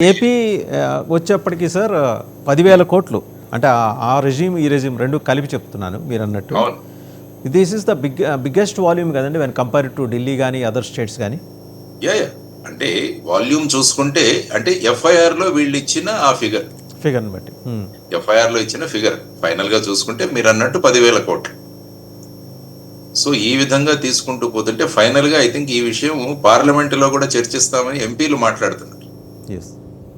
AP వచ్చేప్పటికి sir పదివేల కోట్లు. అంటే ఆ- రెజీమ్ ఈ రెజీమ్ రెండు కలిపి చెప్తున్నాను మీరు అన్నట్టు this is the big biggest volume కదండి వెన్ కంపేర్ టు ఢిల్లీ కానీ అదర్ స్టేట్స్ కానీ యా యా అంటే వాల్యూమ్ చూసుకుంటే అంటే ఎఫ్ఐఆర్లో వీళ్ళు ఇచ్చిన ఆ ఫిగర్ ఫిగర్ని బట్టి. Hmm. ఎఫ్ఐఆర్లో ఇచ్చిన ఫిగర్ ఫైనల్గా చూసుకుంటే మీరు అన్నట్టు పదివేల కోట్లు. సో ఈ విధంగా తీసుకుంటూ పోతుంటే ఫైనల్గా ఐ థింక్ ఈ విషయం పార్లమెంట్లో కూడా చర్చిస్తామని ఎంపీలు మాట్లాడుతున్నారు.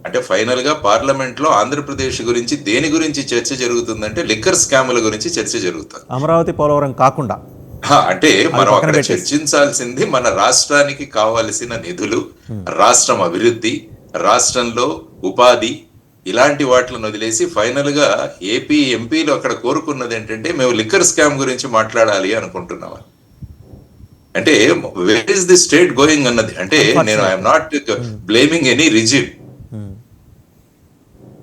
అంటే ఫైనల్గా పార్లమెంట్లో ఆంధ్రప్రదేశ్ గురించి దేని గురించి చర్చ జరుగుతుందంటే లిక్కర్ స్కాముల గురించి చర్చ జరుగుతుంది. అమరావతి పోలవరం కాకుండా. అంటే మనం అక్కడ. చర్చించాల్సింది మన రాష్ట్రానికి కావలసిన నిధులు రాష్ట్రం అభివృద్ధి రాష్ట్రంలో ఉపాధి ఇలాంటి వాటిని వదిలేసి ఫైనల్గా ఏపీ ఎంపీలు అక్కడ కోరుకున్నది ఏంటంటే మేము లిక్కర్ స్కామ్ గురించి మాట్లాడాలి అనుకుంటున్నాం. అంటే where is the state going అన్నది? అంటే నేను I'm not blaming any regime.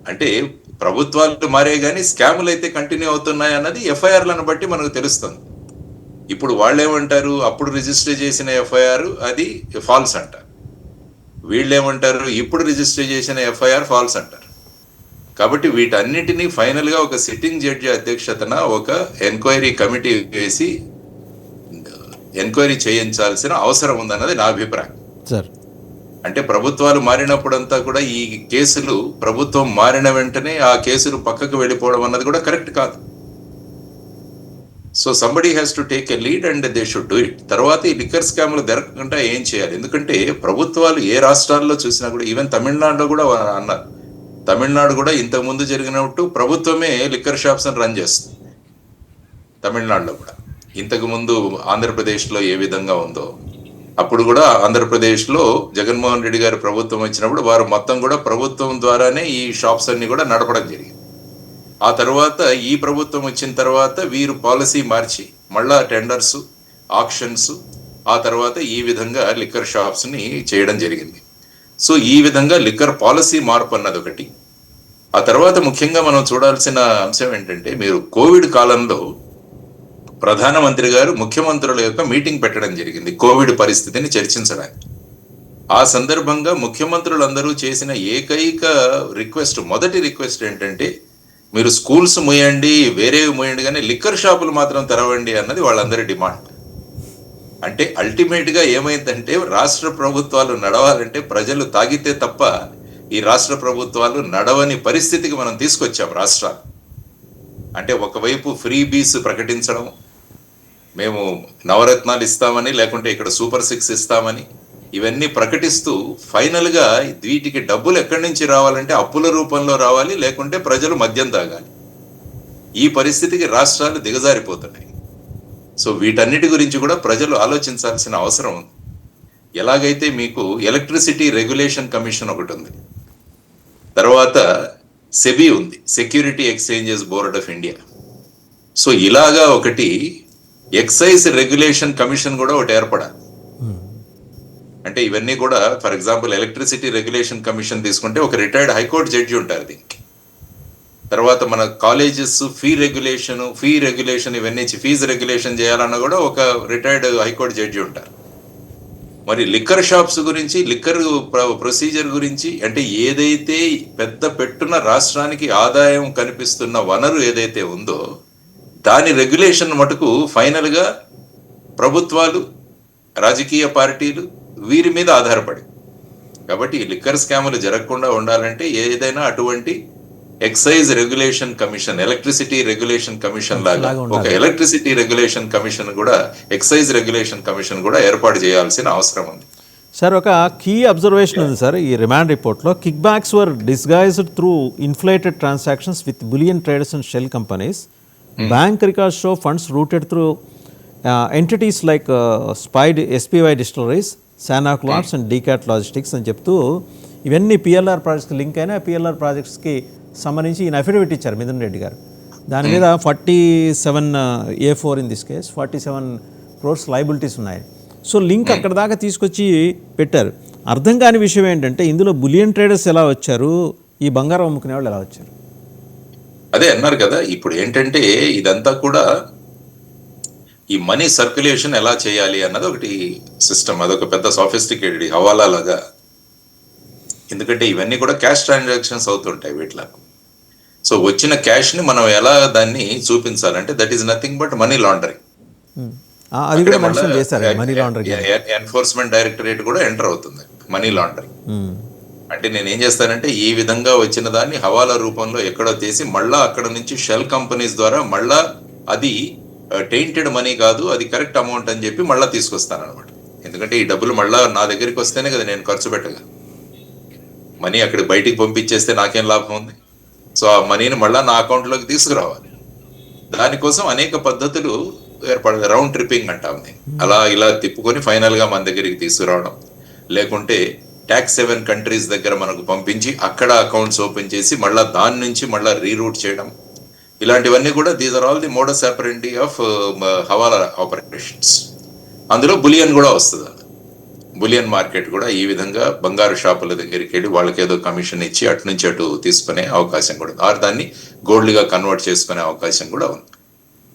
అంటే ప్రభుత్వాలు మారే కానీ స్కాములు అయితే కంటిన్యూ అవుతున్నాయి అన్నది ఎఫ్ఐఆర్లను బట్టి మనకు తెలుస్తుంది. ఇప్పుడు వాళ్ళు ఏమంటారు అప్పుడు రిజిస్టర్ చేసిన ఎఫ్ఐఆర్ అది ఫాల్స్ అంటారు వీళ్ళు ఏమంటారు ఇప్పుడు రిజిస్టర్ చేసిన ఎఫ్ఐఆర్ ఫాల్స్ అంటారు కాబట్టి వీటన్నిటినీ ఫైనల్గా ఒక సిట్టింగ్ జడ్జి అధ్యక్షతన ఒక ఎంక్వైరీ కమిటీ వేసి ఎంక్వైరీ చేయించాల్సిన అవసరం ఉందన్నది నా అభిప్రాయం. సార్ అంటే ప్రభుత్వాలు మారినప్పుడంతా కూడా ఈ కేసులు ప్రభుత్వం మారిన వెంటనే ఆ కేసులు పక్కకు వెళ్ళిపోవడం అన్నది కూడా కరెక్ట్ కాదు. So somebody has to take a lead and they should do it తర్వాత ఈ లిక్కర్ స్కామ్లు జరగకుండా ఏం చేయాలి? ఎందుకంటే ప్రభుత్వాలు ఏ రాష్ట్రాల్లో చూసినా కూడా ఈవెన్ తమిళనాడులో కూడా అన్నారు. తమిళనాడు కూడా ఇంతకు ముందు జరిగినట్టు ప్రభుత్వమే లిక్కర్ షాప్స్ రన్ చేస్తుంది. తమిళనాడులో కూడా. ఇంతకు ముందు ఆంధ్రప్రదేశ్లో ఏ విధంగా ఉందో అప్పుడు కూడా ఆంధ్రప్రదేశ్లో జగన్మోహన్ రెడ్డి గారి ప్రభుత్వం వచ్చినప్పుడు వారు మొత్తం కూడా ప్రభుత్వం ద్వారానే ఈ షాప్స్ అన్ని కూడా నడపడం జరిగింది. ఆ తర్వాత ఈ ప్రభుత్వం వచ్చిన తర్వాత వీరు పాలసీ మార్చి మళ్ళా టెండర్స్ ఆక్షన్స్ ఆ తర్వాత ఈ విధంగా లిక్కర్ షాప్స్ని చేయడం జరిగింది. సో ఈ విధంగా లిక్కర్ పాలసీ మార్పు అన్నది ఒకటి. ఆ తర్వాత ముఖ్యంగా మనం చూడాల్సిన అంశం ఏంటంటే మీరు కోవిడ్ కాలంలో ప్రధానమంత్రి గారు ముఖ్యమంత్రుల యొక్క మీటింగ్ పెట్టడం జరిగింది. కోవిడ్ పరిస్థితిని చర్చించడానికి. ఆ సందర్భంగా ముఖ్యమంత్రులందరూ చేసిన ఏకైక రిక్వెస్ట్ మొదటి రిక్వెస్ట్ ఏంటంటే మీరు స్కూల్స్ మూయండి వేరేవి మూయండి కానీ లిక్కర్ షాపులు మాత్రం తెరవండి అన్నది వాళ్ళందరి డిమాండ్. అంటే అల్టిమేట్గా ఏమైందంటే రాష్ట్ర ప్రభుత్వాలు నడవాలంటే ప్రజలు తాగితే తప్ప ఈ రాష్ట్ర ప్రభుత్వాలు నడవని పరిస్థితికి మనం తీసుకొచ్చాం రాష్ట్రాలు. అంటే ఒకవైపు ఫ్రీ బీస్ ప్రకటించడం మేము నవరత్నాలు ఇస్తామని లేకుంటే ఇక్కడ సూపర్ సిక్స్ ఇస్తామని ఇవన్నీ ప్రకటిస్తూ ఫైనల్గా వీటికి డబ్బులు ఎక్కడి నుంచి రావాలంటే అప్పుల రూపంలో రావాలి లేకుంటే ప్రజలు మద్యం తాగాలి. ఈ పరిస్థితికి రాష్ట్రాలు దిగజారిపోతున్నాయి. సో వీటన్నిటి గురించి కూడా ప్రజలు ఆలోచించాల్సిన అవసరం ఉంది. ఎలాగైతే మీకు ఎలక్ట్రిసిటీ రెగ్యులేషన్ కమిషన్ ఒకటి ఉంది తర్వాత సెబీ ఉంది security exchanges board of India. So ఇలాగా ఒకటి ఎక్సైజ్ రెగ్యులేషన్ కమిషన్ కూడా ఒకటి ఏర్పడాలి. అంటే ఇవన్నీ కూడా for example electricity regulation commission తీసుకుంటే ఒక రిటైర్డ్ హైకోర్టు జడ్జి ఉంటారు దీనికి. తర్వాత మన colleges fee regulation fee regulation ఇవన్నీ ఫీజు రెగ్యులేషన్ చేయాలన్నా కూడా ఒక రిటైర్డ్ హైకోర్టు జడ్జి ఉంటారు. మరి లిక్కర్ షాప్స్ గురించి లిక్కర్ ప్రొసీజర్ గురించి అంటే ఏదైతే పెద్ద పెట్టున రాష్ట్రానికి ఆదాయం కనిపిస్తున్న వనరు ఏదైతే ఉందో దాని రెగ్యులేషన్ మటుకు ఫైనల్గా ప్రభుత్వాలు రాజకీయ పార్టీలు వీరి మీద ఆధారపడి. కాబట్టి లిక్కర్ స్కాములు జరగకుండా ఉండాలంటే ఏదైనా అటువంటి excise regulation commission electricity regulation commission లాగా. ఒక ఎలక్ట్రిసిటీ రెగ్యులేషన్ కమిషన్ కూడా ఎక్సైజ్ రెగ్యులేషన్ కమిషన్ కూడా ఏర్పాటు చేయాల్సిన అవసరం ఉంది. సార్ ఒక కీ అబ్జర్వేషన్ ఉంది సార్ ఈ రిమాండ్ రిపోర్ట్లో kickbacks were disguised through inflated transactions with bullion traders and shell companies bank records show funds routed through entities like స్పైడ్ SPY distilleries శానాక్ lots and డీకాట్ logistics అని చెప్తూ ఇవన్నీ పిఎల్ఆర్ ప్రాజెక్ట్స్కి link అయినా PLR ప్రాజెక్ట్స్కి సంబంధించి ఈయన అఫిడవిట్ ఇచ్చారు మిథున్ రెడ్డి గారు. దాని మీద forty seven A four in this case forty seven crores liabilities ఉన్నాయి సో లింక్ అక్కడ దాకా తీసుకొచ్చి పెట్టారు. అర్థం కాని విషయం ఏంటంటే ఇందులో బులియన్ ట్రేడర్స్ ఎలా వచ్చారు? ఈ బంగారం అమ్ముకునే వాళ్ళు ఎలా వచ్చారు? అదే అన్నారు కదా ఇప్పుడు ఏంటంటే ఇదంతా కూడా ఈ మనీ సర్క్యులేషన్ ఎలా చేయాలి అన్నది ఒకటి సిస్టమ్ అదొక పెద్ద సాఫిస్టికేటెడ్ హవాలా లాగా. ఎందుకంటే ఇవన్నీ కూడా క్యాష్ ట్రాన్సాక్షన్స్ అవుతుంటాయి వీటిలో సో వచ్చిన క్యాష్ని మనం ఎలా దాన్ని చూపించాలంటే that is nothing but money laundering enforcement directorate కూడా ఎంటర్ అవుతుంది మనీ లాండరింగ్ అంటే నేను ఏం చేస్తానంటే ఈ విధంగా వచ్చిన దాన్ని హవాలా రూపంలో ఎక్కడో తీసి మళ్ళా అక్కడ నుంచి షెల్ కంపెనీస్ ద్వారా మళ్ళా అది టెయింటెడ్ మనీ కాదు అది కరెక్ట్ అమౌంట్ అని చెప్పి మళ్ళా తీసుకొస్తాను అనమాట ఎందుకంటే ఈ డబ్బులు మళ్ళా నా దగ్గరికి వస్తేనే కదా నేను ఖర్చు పెట్టగా. మనీ అక్కడ బయటికి పంపించేస్తే నాకేం లాభం ఉంది? సో ఆ మనీని మళ్ళా నా అకౌంట్లోకి తీసుకురావాలి. దానికోసం అనేక పద్ధతులు ఏర్పడ రౌండ్ ట్రిప్పింగ్ అంటాం అలా ఇలా తిప్పుకొని ఫైనల్గా మన దగ్గరికి తీసుకురావడం. లేకుంటే ట్యాక్స్ సెవెన్ కంట్రీస్ దగ్గర మనకు పంపించి అక్కడ అకౌంట్స్ ఓపెన్ చేసి మళ్ళీ దాని నుంచి మళ్ళీ రీరూట్ చేయడం. ఇలాంటివన్నీ కూడా these are all the modus operandi of hawala operations అందులో బులియన్ కూడా వస్తుంది. బులియన్ మార్కెట్ కూడా ఈ విధంగా బంగారు షాపుల దగ్గరికి వెళ్ళి వాళ్ళకి ఏదో కమిషన్ ఇచ్చి అటు నుంచి అటు తీసుకునే అవకాశం కూడా ఉంది. దాన్ని గోల్డ్గా కన్వర్ట్ చేసుకునే అవకాశం కూడా ఉంది.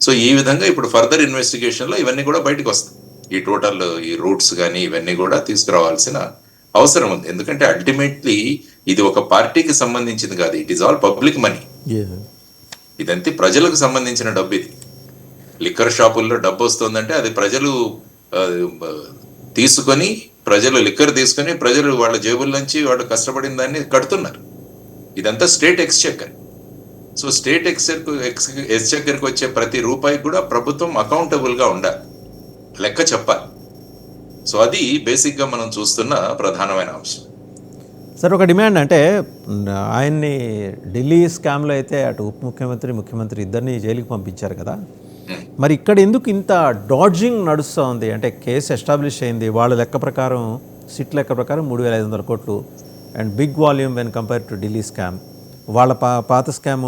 సో ఈ విధంగా ఇప్పుడు ఫర్దర్ ఇన్వెస్టిగేషన్లో ఇవన్నీ కూడా బయటకు వస్తాయి. ఈ టోటల్ ఈ రూట్స్ కానీ ఇవన్నీ కూడా తీసుకురావాల్సిన అవసరం ఉంది. ఎందుకంటే అల్టిమేట్లీ ఇది ఒక పార్టీకి సంబంధించింది కాదు. It is all public money ఇదంతే ప్రజలకు సంబంధించిన డబ్బు ఇది. లిక్కర్ షాపుల్లో డబ్బు వస్తుందంటే అది ప్రజలు తీసుకొని ప్రజలు లిక్కర్ తీసుకొని ప్రజలు వాళ్ళ జేబుల నుంచి వాళ్ళు కష్టపడిన దాన్ని కడుతున్నారు. ఇదంతా state exchequer so state exchequer ఎక్స్చెక్కర్కి వచ్చే ప్రతి రూపాయికి కూడా ప్రభుత్వం అకౌంటబుల్గా ఉండాలి. లెక్క చెప్పాలి. సో అది బేసిక్గా మనం చూస్తున్న ప్రధానమైన అంశం. సార్ ఒక డిమాండ్ అంటే ఆయన్ని ఢిల్లీ స్కామ్లో అయితే అటు ఉప ముఖ్యమంత్రి ముఖ్యమంత్రి ఇద్దరిని జైలుకి పంపించారు కదా. మరి ఇక్కడ ఎందుకు ఇంత డాడ్జింగ్ నడుస్తూ ఉంది అంటే కేసు ఎస్టాబ్లిష్ అయింది. వాళ్ళ లెక్క ప్రకారం సిట్ లెక్క ప్రకారం మూడు వేల ఐదు వందల కోట్లు. And big volume when compare to Delhi scam. వాళ్ళ పా పాత స్కామ్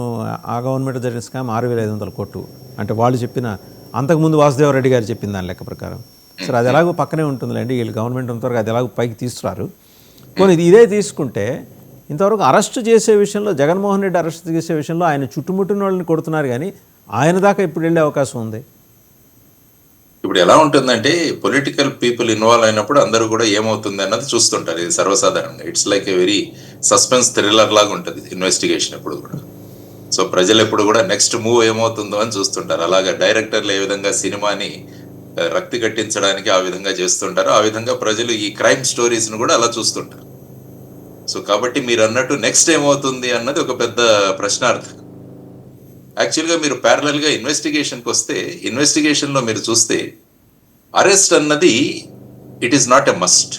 ఆ గవర్నమెంట్ జరిగిన స్కామ్ ఆరు వేల ఐదు వందల కోట్లు. అంటే వాళ్ళు చెప్పిన అంతకుముందు వాసుదేవరెడ్డి గారు చెప్పిన దాని లెక్క ప్రకారం. సరే అది ఎలాగో పక్కనే ఉంటుందిలేండి. వీళ్ళు గవర్నమెంట్ ఉంటారు అది ఎలాగో పైకి తీసుకురారు. కొన్ని ఇది ఇదే తీసుకుంటే ఇంతవరకు అరెస్ట్ చేసే విషయంలో జగన్మోహన్ రెడ్డి అరెస్ట్ చేసే విషయంలో ఆయన చుట్టుముట్టిన వాళ్ళని కొడుతున్నారు కానీ ఆయన దాకా ఇప్పుడు వెళ్ళే అవకాశం ఉంది. ఇప్పుడు ఎలా ఉంటుందంటే పొలిటికల్ పీపుల్ ఇన్వాల్వ్ అయినప్పుడు అందరూ కూడా ఏమవుతుంది అన్నది చూస్తుంటారు. ఇది సర్వసాధారణంగా. It's like a very suspense thriller లాగా ఉంటుంది ఇన్వెస్టిగేషన్ ఎప్పుడు కూడా. సో ప్రజలు ఎప్పుడు కూడా నెక్స్ట్ మూవ్ ఏమవుతుందో అని చూస్తుంటారు. అలాగా డైరెక్టర్లు ఏ విధంగా సినిమాని రక్తి కట్టించడానికి ఆ విధంగా చేస్తుంటారు. ఆ విధంగా ప్రజలు ఈ క్రైమ్ స్టోరీస్ను కూడా అలా చూస్తుంటారు. సో కాబట్టి మీరు అన్నట్టు నెక్స్ట్ ఏమవుతుంది అన్నది ఒక పెద్ద ప్రశ్నార్థకం. యాక్చువల్గా మీరు ప్యారలల్గా ఇన్వెస్టిగేషన్కి వస్తే ఇన్వెస్టిగేషన్లో మీరు చూస్తే అరెస్ట్ అన్నది it is not a must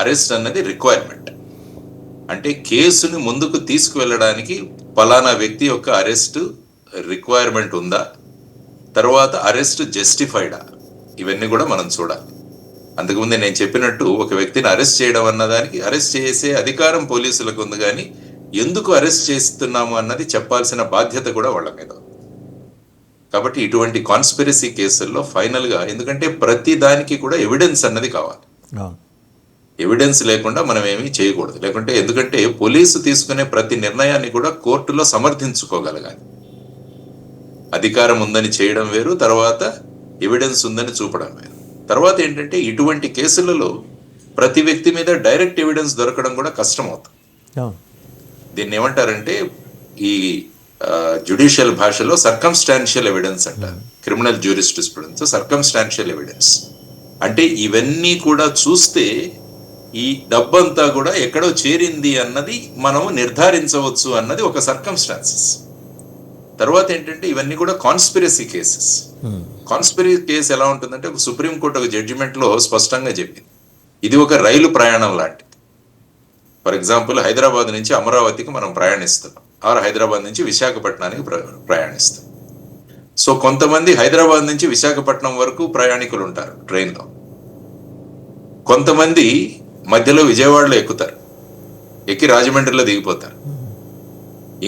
arrest అన్నది రిక్వైర్మెంట్ అంటే కేసుని ముందుకు తీసుకువెళ్ళడానికి పలానా వ్యక్తి యొక్క అరెస్ట్ రిక్వైర్మెంట్ ఉందా? తర్వాత అరెస్ట్ జస్టిఫైడా. ఇవన్నీ కూడా మనం చూడాలి. అంతకుముందే నేను చెప్పినట్టు ఒక వ్యక్తిని అరెస్ట్ చేయడం అన్నదానికి అరెస్ట్ చేసే అధికారం పోలీసులకు ఉంది కానీ ఎందుకు అరెస్ట్ చేస్తున్నాము అన్నది చెప్పాల్సిన బాధ్యత కూడా వాళ్ళ మీద ఉంది. కాబట్టి ఇటువంటి కాన్స్పిరసీ కేసుల్లో ఫైనల్గా ఎందుకంటే ప్రతి దానికి కూడా ఎవిడెన్స్ అన్నది కావాలి. ఎవిడెన్స్ లేకుండా మనం ఏమీ చేయకూడదు. లేకుంటే ఎందుకంటే పోలీసు తీసుకునే ప్రతి నిర్ణయాన్ని కూడా కోర్టులో సమర్థించుకోగలగాలి. అధికారం ఉందని చేయడం వేరు తర్వాత ఎవిడెన్స్ ఉందని చూపడం వేరు. తర్వాత ఏంటంటే ఇటువంటి కేసులలో ప్రతి వ్యక్తి మీద డైరెక్ట్ ఎవిడెన్స్ దొరకడం కూడా కష్టం అవుతుంది దీన్ని ఏమంటారంటే ఈ జుడిషియల్ భాషలో సర్కమ్స్టాన్షియల్ ఎవిడెన్స్ అంటారు క్రిమినల్ జ్యూరిస్టిస్ప్రుడెన్స్ సర్కమ్స్టాన్షియల్ ఎవిడెన్స్ అంటే ఇవన్నీ కూడా చూస్తే ఈ డబ్బంతా కూడా ఎక్కడో చేరింది అన్నది మనం నిర్ధారించవచ్చు అన్నది ఒక సర్కమ్స్టాన్సెస్ తర్వాత ఏంటంటే ఇవన్నీ కూడా కాన్స్పిరసీ కేసెస్ కాన్స్పిరసీ కేసు ఎలా ఉంటుందంటే ఒక సుప్రీంకోర్టు ఒక జడ్జిమెంట్లో స్పష్టంగా చెప్పింది. ఇది ఒక రైలు ప్రయాణం లాంటిది. ఫర్ ఎగ్జాంపుల్ హైదరాబాద్ నుంచి అమరావతికి మనం ప్రయాణిస్తున్నాం. ఆర్ హైదరాబాద్ నుంచి విశాఖపట్నానికి ప్ర- ప్రయాణిస్తాం సో కొంతమంది హైదరాబాద్ నుంచి విశాఖపట్నం వరకు ప్రయాణికులు ఉంటారు ట్రైన్లో. కొంతమంది మధ్యలో విజయవాడలో ఎక్కుతారు. ఎక్కి రాజమండ్రిలో దిగిపోతారు.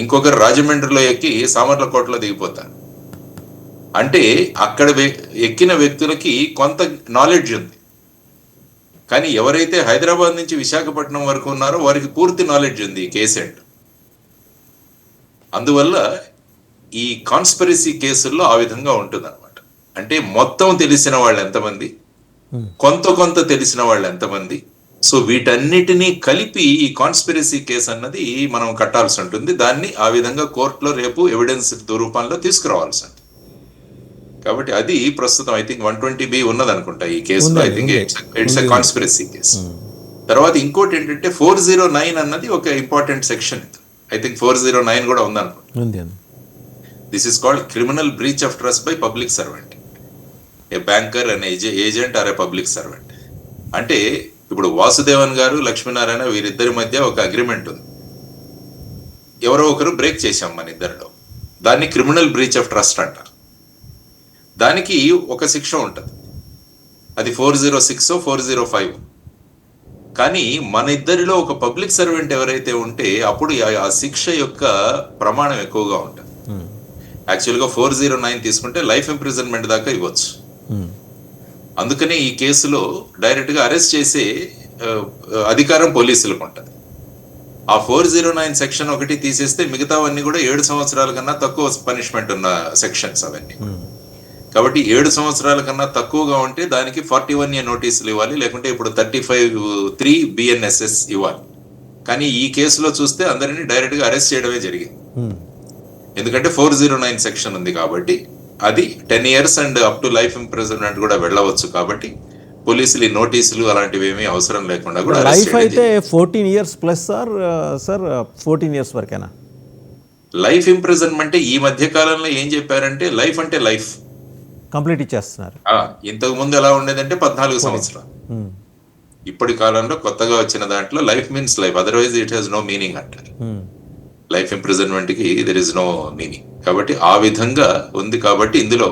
ఇంకొకరు రాజమండ్రిలో ఎక్కి సామర్లకోటలో దిగిపోతారు. అంటే అక్కడ ఎక్కిన వ్యక్తులకి కొంత నాలెడ్జ్ ఉంది. కానీ ఎవరైతే హైదరాబాద్ నుంచి విశాఖపట్నం వరకు ఉన్నారో వారికి పూర్తి నాలెడ్జ్ ఉంది ఈ కేసు ఏంటో అందువల్ల ఈ కాన్స్పిరసీ కేసుల్లో ఆ విధంగా ఉంటుంది అంటే మొత్తం తెలిసిన వాళ్ళు ఎంతమంది? కొంత కొంత తెలిసిన వాళ్ళు ఎంతమంది? సో వీటన్నిటినీ కలిపి ఈ కాన్స్పిరసీ కేసు అన్నది మనం కట్టాల్సి ఉంటుంది. దాన్ని ఆ విధంగా కోర్టులో రేపు ఎవిడెన్స్ రూపంలో తీసుకురావాల్సి ఉంటుంది. కాబట్టి అది ప్రస్తుతం I think one twenty B ఉన్నది అనుకుంటా ఈ కేసులో I think. It's a. Conspiracy case తర్వాత ఇంకోటి ఏంటంటే ఫోర్ జీరో నైన్ అన్నది ఒక important section I think four zero nine కూడా ఉందనుకుంటా. ఉంది ఉంది. This is called criminal breach of trust by public servant a banker and agent or a public servant అంటే ఇప్పుడు వాసుదేవన్ గారు లక్ష్మీనారాయణ వీరిద్దరి మధ్య ఒక అగ్రిమెంట్ ఉంది. ఎవరో ఒకరు బ్రేక్ చేశాం మన ఇద్దరిలో. దాన్ని క్రిమినల్ బ్రీచ్ ఆఫ్ ట్రస్ట్ అంటారు. దానికి ఒక శిక్ష ఉంటుంది. అది four zero six four zero five కానీ మన ఇద్దరిలో ఒక పబ్లిక్ సర్వెంట్ ఎవరైతే ఉంటే అప్పుడు ఆ- శిక్ష యొక్క ప్రమాణం ఎక్కువగా ఉంటుంది. యాక్చువల్గా ఫోర్ జీరో నైన్ తీసుకుంటే లైఫ్ ఇంప్రిజన్మెంట్ దాకా ఇవ్వచ్చు. ఉమ్. అందుకనే ఈ కేసులో డైరెక్ట్గా అరెస్ట్ చేసే అధికారం పోలీసులకు ఉంటుంది ఆ ఫోర్ జీరో నైన్ సెక్షన్ ఒకటి తీసేస్తే మిగతావన్నీ కూడా ఏడు సంవత్సరాల కన్నా తక్కువ పనిష్మెంట్ ఉన్న సెక్షన్స్ అవన్నీ. కాబట్టి ఏడు సంవత్సరాల కన్నా తక్కువగా ఉంటే దానికి ఫార్టీ వన్ ఇయర్ నోటీసులు ఇవ్వాలి లేకుంటే ఇప్పుడు థర్టీ ఫైవ్ త్రీ బిఎన్ఎస్ఎస్ ఇవ్వాలి కానీ ఈ కేసులో చూస్తే అందరినీ డైరెక్ట్గా అరెస్ట్ చేయడమే జరిగింది. ఎందుకంటే ఫోర్ జీరో నైన్ సెక్షన్ ఉంది కాబట్టి అది ten years and up to life imprisonment కూడా వెళ్ళవచ్చు కాబట్టి పోలీసులు నోటీసులు అలాంటివి ఏమీ అవసరం లేకుండా కూడా లైఫ్ అయితే fourteen years plus sir sir fourteen years వరకేనా? Life imprisonment ఈ మధ్య కాలంలో ఏం చెప్పారంటే లైఫ్ అంటే లైఫ్ కంప్లీట్ ఇచ్చేస్తున్నారు. ఇంతకు ముందు ఎలా ఉండేదంటే పద్నాలుగు సంవత్సరాలు. ఉమ్. ఇప్పటి కాలంలో కొత్తగా వచ్చిన దాంట్లో life means life otherwise it has no meaning అంటారు. ఉమ్. లైఫ్ ఇంప్రిజన్మెంట్కి దెర్ ఇస్ నో మీనింగ్ కాబట్టి ఆ విధంగా ఉంది కాబట్టి ఇందులో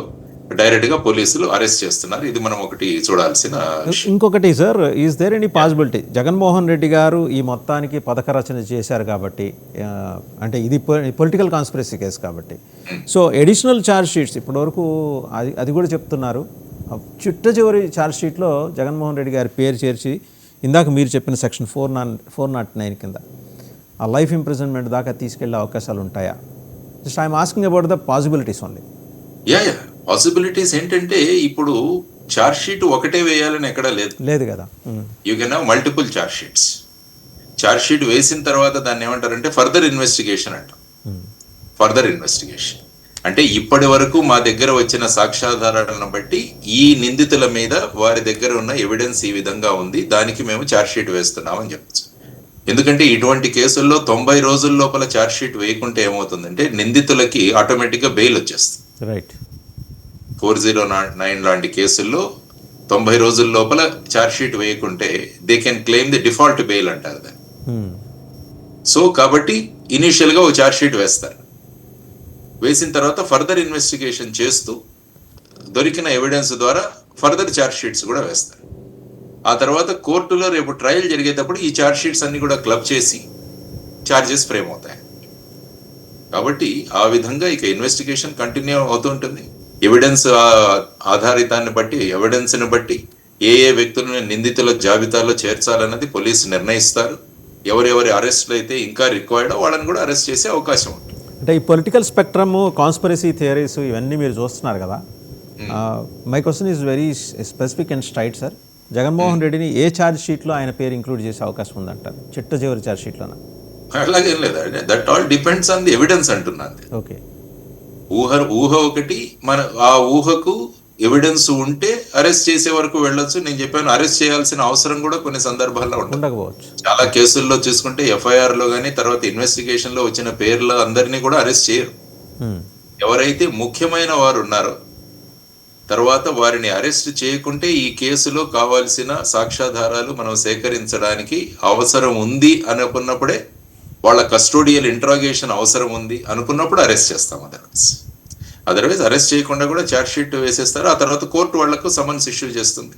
డైరెక్ట్గా పోలీసులు అరెస్ట్ చేస్తున్నారు. ఇది మనం ఒకటి చూడాల్సిన. ఇంకొకటి sir is there any possibility Jaganmohan Reddy గారు ఈ మొత్తానికి పథక రచన చేశారు కాబట్టి అంటే ఇది పొలిటికల్ కాన్స్పిరసీ కేసు కాబట్టి. సో ఎడిషనల్ ఛార్జ్ షీట్స్ ఇప్పటివరకు అది అది కూడా చెప్తున్నారు. చిట్ట చివరి ఛార్జ్ షీట్లో జగన్మోహన్ రెడ్డి గారి పేరు చేర్చి ఇందాక మీరు చెప్పిన section four non four not nine కింద. ఆ లైఫ్ ఇంప్రిజన్మెంట్ దాకా తీసుకెళ్ళే అవకాశాలు ఉంటాయా? Just I'm asking about the possibilities only. Yeah yeah. Possibilities ఏంటంటే ఇప్పుడు చార్జ్ షీట్ ఒకటే వేయాలని ఎక్కడా లేదు. లేదు కదా. You can have multiple charge sheets charge sheet వేసిన తర్వాత దాన్ని ఏమంటారంటే ఫర్దర్ ఇన్వెస్టిగేషన్ అంటాం. ఫర్దర్ ఇన్వెస్టిగేషన్ అంటే ఇప్పటి వరకు మా దగ్గర వచ్చిన సాక్ష్యాధారాలను బట్టి ఈ నిందితుల మీద వారి దగ్గర ఉన్న ఎవిడెన్స్ ఈ విధంగా ఉంది. దానికి మేము ఛార్జ్ షీట్ వేస్తున్నామని చెప్పచ్చు. ఎందుకంటే ఇటువంటి కేసుల్లో తొంభై రోజుల లోపల ఛార్జ్ షీట్ వేయకుంటే ఏమవుతుందంటే నిందితులకి ఆటోమేటిక్గా బెయిల్ వచ్చేస్తుంది. రైట్ ఫోర్ జీరో నైన్ లాంటి కేసుల్లో తొంభై రోజుల లోపల charge sheet వేయకుంటే they can claim the default bail అంటారు దాన్ని. ఉమ్. సో కాబట్టి ఇనీషియల్గా ఒక ఛార్జ్ షీట్ వేస్తారు. వేసిన తర్వాత ఫర్దర్ ఇన్వెస్టిగేషన్ చేస్తూ దొరికిన ఎవిడెన్స్ ద్వారా ఫర్దర్ ఛార్జ్ షీట్స్ కూడా వేస్తారు. ఆ తర్వాత కోర్టులో రేపు ట్రయల్ జరిగేటప్పుడు ఈ ఛార్జ్ షీట్స్ అన్ని కూడా క్లబ్ చేసి ఛార్జెస్ ఫ్రేమ్ అవుతాయి. కాబట్టి ఆ విధంగా ఇక ఇన్వెస్టిగేషన్ కంటిన్యూ అవుతుంటుంది ఎవిడెన్స్ ఆధారితాన్ని బట్టి ఎవిడెన్స్ని బట్టి ఏ ఏ వ్యక్తులను నిందితుల జాబితాలో చేర్చాలన్నది పోలీసు నిర్ణయిస్తారు. ఎవరెవరి అరెస్ట్లు అయితే ఇంకా రిక్వైర్డ్ వాళ్ళని కూడా అరెస్ట్ చేసే అవకాశం ఉంటుంది. అంటే ఈ పొలిటికల్ స్పెక్ట్రమ్ కాన్స్పరసీ థియరీస్ ఇవన్నీ మీరు చూస్తున్నారు కదా. My question is very specific and straight sir Jaganmohan రెడ్డిని ఏ ఛార్జ్ షీట్లో ఆయన పేరు ఇంక్లూడ్ చేసే అవకాశం ఉందంటారు చిట్ట చివరి ఛార్జ్ షీట్లోనా అలాగేం లేదా. That all depends on the evidence అంటున్నాను ఓకే ఊహ ఊహ ఒకటి మన ఆ ఊహకు ఎవిడెన్స్ ఉంటే అరెస్ట్ చేసే వరకు వెళ్ళొచ్చు. నేను చెప్పాను అరెస్ట్ చేయాల్సిన అవసరం కూడా కొన్ని సందర్భాల్లో ఉండకపోవచ్చు. చాలా కేసుల్లో చూసుకుంటే ఎఫ్ఐఆర్లో కానీ తర్వాత ఇన్వెస్టిగేషన్లో వచ్చిన పేర్ల అందరినీ కూడా అరెస్ట్ చేయరు. Hmm. ఎవరైతే ముఖ్యమైన వారు ఉన్నారో తర్వాత వారిని అరెస్ట్ చేయకుంటే ఈ కేసులో కావాల్సిన సాక్ష్యాధారాలు మనం సేకరించడానికి అవసరం ఉంది అనుకున్నప్పుడే వాళ్ళ కస్టోడియల్ ఇంట్రాగేషన్ అవసరం ఉంది అనుకున్నప్పుడు అరెస్ట్ చేస్తాం అదర్వైజ్. అదర్వైజ్ అరెస్ట్ చేయకుండా కూడా ఛార్జ్ షీట్ వేసేస్తారు. ఆ తర్వాత కోర్టు వాళ్ళకు సమన్స్ ఇష్యూ చేస్తుంది.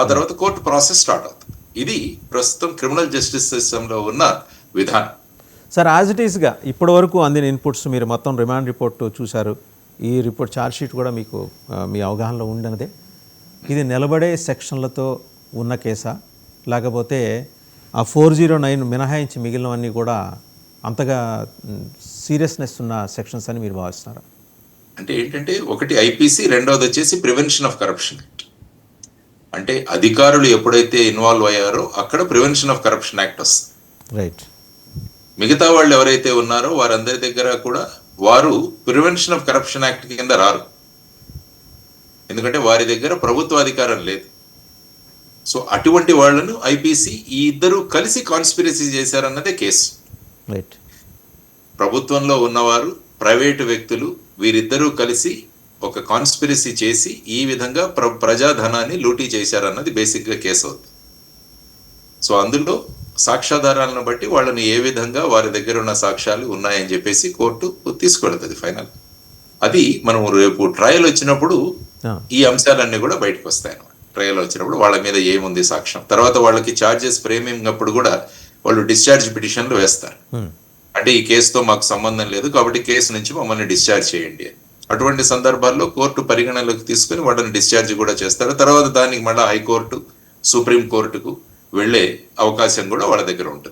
ఆ తర్వాత కోర్టు ప్రాసెస్ స్టార్ట్ అవుతుంది. ఇది ప్రస్తుతం క్రిమినల్ జస్టిస్ సిస్టంలో ఉన్న విధానం. సార్ యాజ్ ఇట్ ఈస్గా ఇప్పటి వరకు అందిన ఇన్పుట్స్ మీరు మొత్తం రిమాండ్ రిపోర్ట్ చూశారు. ఈ రిపోర్ట్ ఛార్జ్ షీట్ కూడా మీకు మీ అవగాహనలో ఉండనిదే. ఇది నిలబడే సెక్షన్లతో ఉన్న కేసా లేకపోతే ఆ ఫోర్ జీరో నైన్ మినహాయించి మిగిలినవన్నీ కూడా అంతగా సీరియస్నెస్ ఉన్న సెక్షన్స్ అని మీరు భావిస్తున్నారా అంటే ఏంటంటే ఒకటి ఐపీసీ రెండవది వచ్చేసి ప్రివెన్షన్ ఆఫ్ కరప్షన్ యాక్ట్. అంటే అధికారులు ఎప్పుడైతే ఇన్వాల్వ్ అయ్యారో అక్కడ ప్రివెన్షన్ ఆఫ్ కరప్షన్ యాక్ట్ వస్తుంది. రైట్. మిగతా వాళ్ళు ఎవరైతే ఉన్నారో వారందరి దగ్గర కూడా వారు ప్రివెన్షన్ ఆఫ్ కరప్షన్ యాక్ట్ కింద రారు. ఎందుకంటే వారి దగ్గర ప్రభుత్వ అధికారం లేదు. సో అటువంటి వాళ్ళను ఐపీసీ ఈ ఇద్దరు కలిసి కాన్స్పిరసీ చేశారన్నదే కేసు. ప్రభుత్వంలో ఉన్నవారు ప్రైవేటు వ్యక్తులు వీరిద్దరూ కలిసి ఒక కాన్స్పిరసీ చేసి ఈ విధంగా ప్ర ప్రజాధనాన్ని లూటీ చేశారన్నది బేసిక్గా కేసు అవుతుంది సో అందులో సాక్ష్యాధారాలను బట్టి వాళ్ళని ఏ విధంగా వారి దగ్గర ఉన్న సాక్ష్యాలు ఉన్నాయని చెప్పేసి కోర్టు తీసుకెళ్తుంది ఫైనల్ అది మనం రేపు ట్రయల్ వచ్చినప్పుడు ఈ అంశాలన్నీ కూడా బయటకు వస్తాయి అన్నమాట. ట్రయల్ వచ్చినప్పుడు వాళ్ళ మీద ఏముంది సాక్ష్యం? తర్వాత వాళ్ళకి చార్జెస్ ఫ్రేమింగ్ అప్పుడు కూడా వాళ్ళు డిశ్చార్జ్ పిటిషన్లు వేస్తారు. అంటే ఈ కేసుతో మాకు సంబంధం లేదు కాబట్టి కేసు నుంచి మమ్మల్ని డిశ్చార్జ్ చేయండి. అటువంటి సందర్భాల్లో కోర్టు పరిగణలోకి తీసుకుని వాళ్ళని డిశ్చార్జ్ కూడా చేస్తారు. తర్వాత దానికి మళ్ళీ హైకోర్టు సుప్రీం కోర్టుకు వెళ్ళే అవకాశం కూడా వాళ్ళ దగ్గర ఉంటుంది.